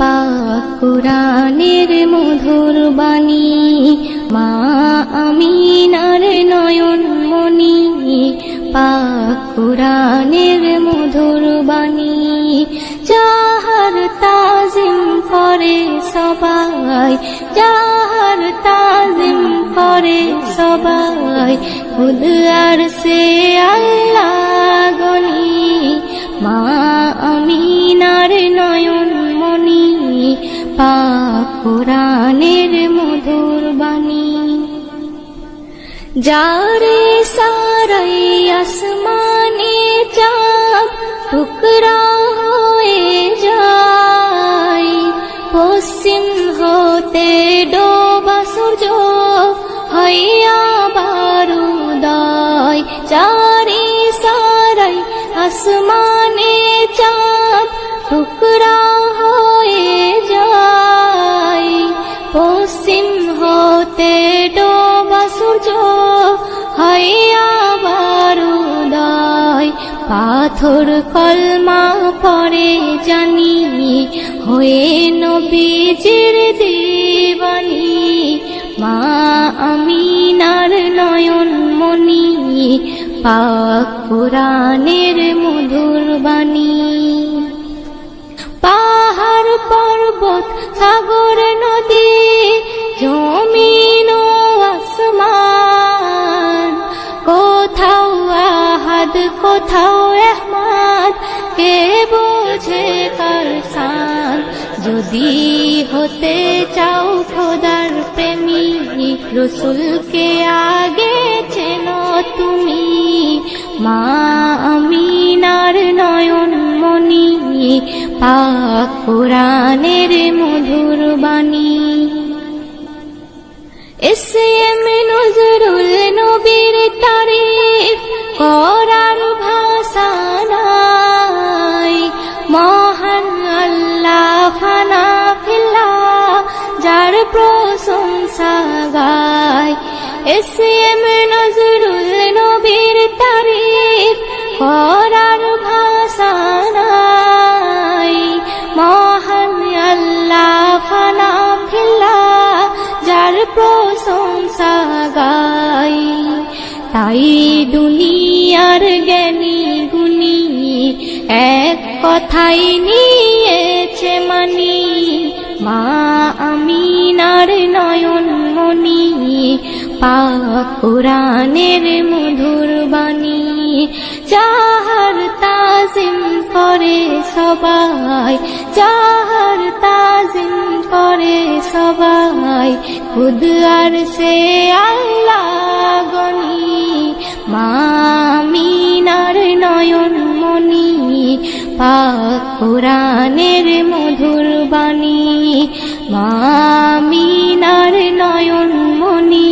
পাক কুরানের মধুর বাণী। মা আমিনার নয়ন মনি পাক কুরানের মধুর বাণী। যাহার তাজিম করে সবাই, যাহার তাজিম করে সবাই খুদ আর সে আল্লাহ গনি মা আমিনার নয়ন পাক কোরআনের মধুর বাণী। যারে সারাই আসমানে চাঁদ, টুকরা হয়ে যায়। পশ্চিম হতে ডোবা সূর্য হইয়া বারুদয় চারে সারাই আসমানে চাঁদ, টুকরা পাথর কলমা পরে জানি, হয়ে নবীজির দেবানি। মা আমিনার নয়ন মনি পাক কোরআনের মধুর বাণী। পাহাড় যদি হতে চাও খোদার প্রেমী, রসুলকে আগে চেন তুমি। মা আমিনার নয়ন মনি পাক মধুর বাণী। এসে নজরুল প্রশংসা গায় এসে এমে নজরুল নবীর তারিফ করার ভাষা নাই মহান আল্লাহ ফানা ফিল্লা যার প্রশংসা গাই তাই দুনিয়ার জ্ঞানী গুণী এক কথাই নিয়েছে মানি মা আমিনার নয়ন মনি পাক কোরআনের মধুর বাণী। যাহার তাজিম করে সবাই, যাহার তাজিম করে সবাই, খুদ আর সে আল্লাহ মামিনার নয়ন মনি পাক কোরআনের মধুর বাণী। মামিনার নয়ন মনি